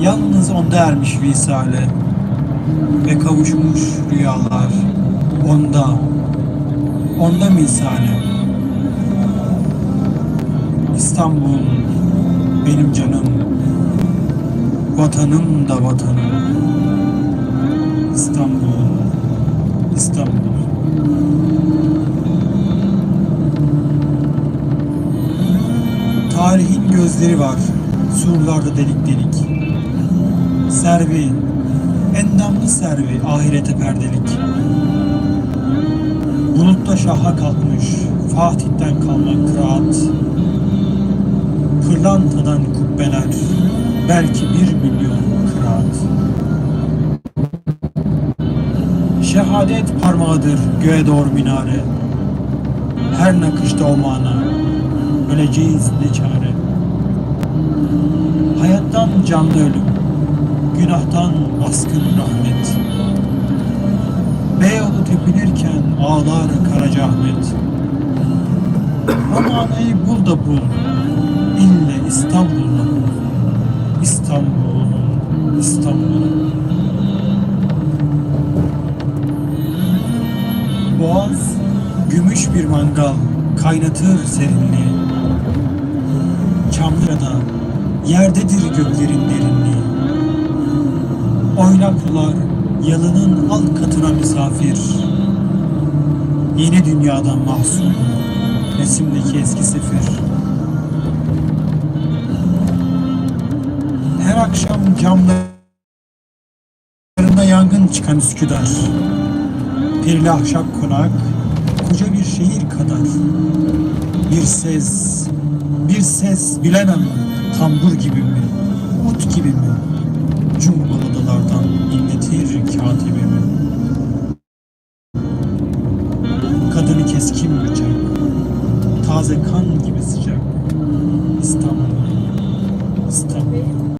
Yalnız onda ermiş visale ve kavuşmuş rüyalar onda, onda misale. İstanbul benim canım, vatanım da vatanım. İstanbul, İstanbul. Tarihin gözleri var, surlarda delik delik. Servi, endamlı servi, ahirete perdelik. Bulutta şaha kalkmış, Fatih'ten kalma kıraat. Pırlantadan kubbeler, belki bir milyon kıraat. Şehadet parmağıdır göğe doğru minare. Her nakışta o mana, öleceğiz ne çare. Hayattan canlı ölüm, günahtan baskın rahmet. Beyoğlu tepinirken ağlar Karacaahmet. O manayı bul da bul, ille İstanbul'da bul. İstanbul, İstanbul. Boğaz, gümüş bir mangal, kaynatır serinliği. Çamlıca'da, yerdedir göklerin derinliği. Oynaklılar, yalının alt katına misafir. Yeni dünyadan mahzun, resimdeki eski sefir. Her akşam camlarında yangın çıkan Üsküdar. Pirli ahşap konak, koca bir şehir kadar. Bir ses, bir ses bilemem tambur gibi mi, ut gibi mi? Cumbalı odalardan inletir katibimi. Kadını keskin bıçak, taze kan gibi sıcak.